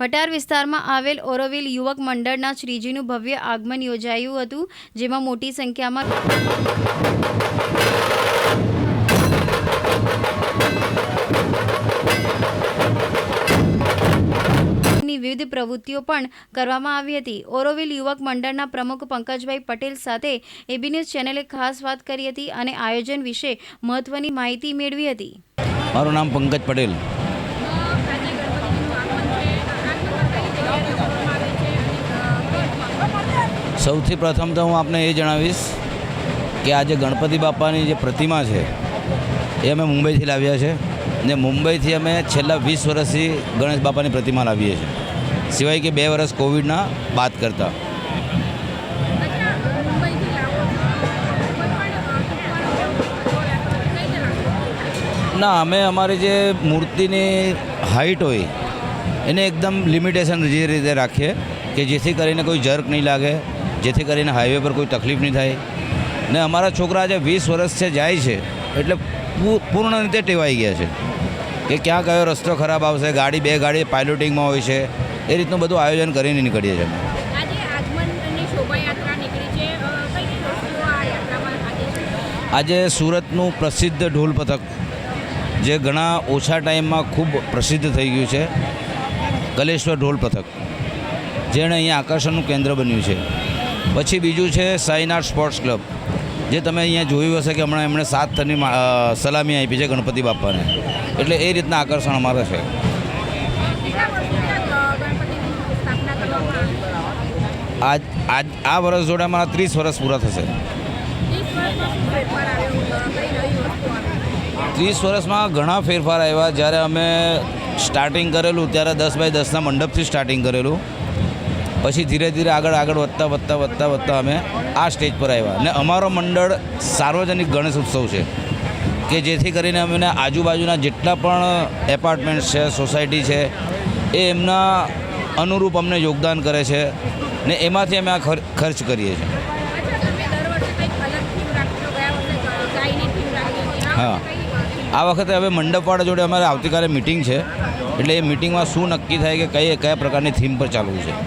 ભટાર વિસ્તારમાં આવેલ ઓરોવિલ યુવક મંડળના શ્રીજીનું ભવ્ય આગમન યોજાયું હતું, જેમાં મોટી સંખ્યામાં વિવિધ પ્રવૃત્તિઓ પણ કરવામાં આવી હતી. ઓરોવિલ યુવક મંડળના પ્રમુખ પંકજભાઈ પટેલ સાથે એબી ન્યૂઝ ચેનલે ખાસ વાત કરી હતી અને આયોજન વિશે મહત્વની માહિતી મેળવી હતી. મારું નામ પંકજ પટેલ. સૌથી પ્રથમ તો હું આપને એ જણાવીશ કે આજે ગણપતિ બાપાની જે પ્રતિમા છે, એ અમે મુંબઈથી લાવ્યા છે ને મુંબઈથી અમે છેલ્લા વીસ વર્ષથી ગણેશ બાપાની પ્રતિમા લાવીએ છીએ. સિવાય કે બે વર્ષ કોવિડના બાદ કરતાં. ના, અમે અમારી જે મૂર્તિની હાઇટ હોય, એને એકદમ લિમિટેશન જે રીતે રાખીએ કે જેથી કરીને કોઈ જર્ક નહીં લાગે જેથી કરીને હાઈવે પર કોઈ તકલીફ નહીં થાય. ને અમારા છોકરા આજે વીસ વર્ષ છે જાય છે એટલે પૂ- પૂર્ણ રીતે ટેવાઈ ગયા છે. કે ક્યાં કયો રસ્તો ખરાબ આવશે ગાડી બે ગાડી પાયલોટિંગમાં હોય છે એ રીતનું બધું આયોજન કરીને નીકળીએ છીએ અમે. આજે સુરતનું પ્રસિદ્ધ ઢોલ પથક જે ઘણા ઓછા ટાઈમમાં ખૂબ પ્રસિદ્ધ થઈ ગયું છે કલેશ્વર ઢોલ પથક જેણે અહીંયા આકર્ષણનું કેન્દ્ર બન્યું છે. પછી બીજું છે સાઈનાથ સ્પોર્ટ્સ ક્લબ. જે તમે અહીંયા જોયું હશે કે હમણાં એમણે સાત થરની સલામી આપી છે ગણપતિ બાપાને એટલે એ રીતના આકર્ષણ અમારે છે. આજ આજ, આ વર્ષ જોડે અમારા ત્રીસ વર્ષ પૂરા થશે. ત્રીસ વર્ષમાં ઘણા ફેરફાર આવ્યા. જ્યારે અમે સ્ટાર્ટિંગ કરેલું, ત્યારે દસ બાય દસના મંડપથી સ્ટાર્ટિંગ કરેલું. પછી ધીરે ધીરે આગળ આગળ વધતા વધતા વધતા વધતા અમે આ સ્ટેજ પર આવ્યા. ને અમારો મંડળ સાર્વજનિક ગણેશ ઉત્સવ છે, કે જેથી કરીને અમને આજુબાજુના જેટલા પણ એપાર્ટમેન્ટ્સ છે સોસાયટી છે, એ એમના અનુરૂપ અમને યોગદાન કરે છે ને એમાંથી અમે આ ખર્ચ કરીએ છીએ. હા. આ વખતે હવે મંડપવાળા જોડે અમારે આવતીકાલે મિટિંગ છે, એટલે એ મિટિંગમાં શું નક્કી થાય કે કઈ, કયા પ્રકારની થીમ પર ચાલવું છે.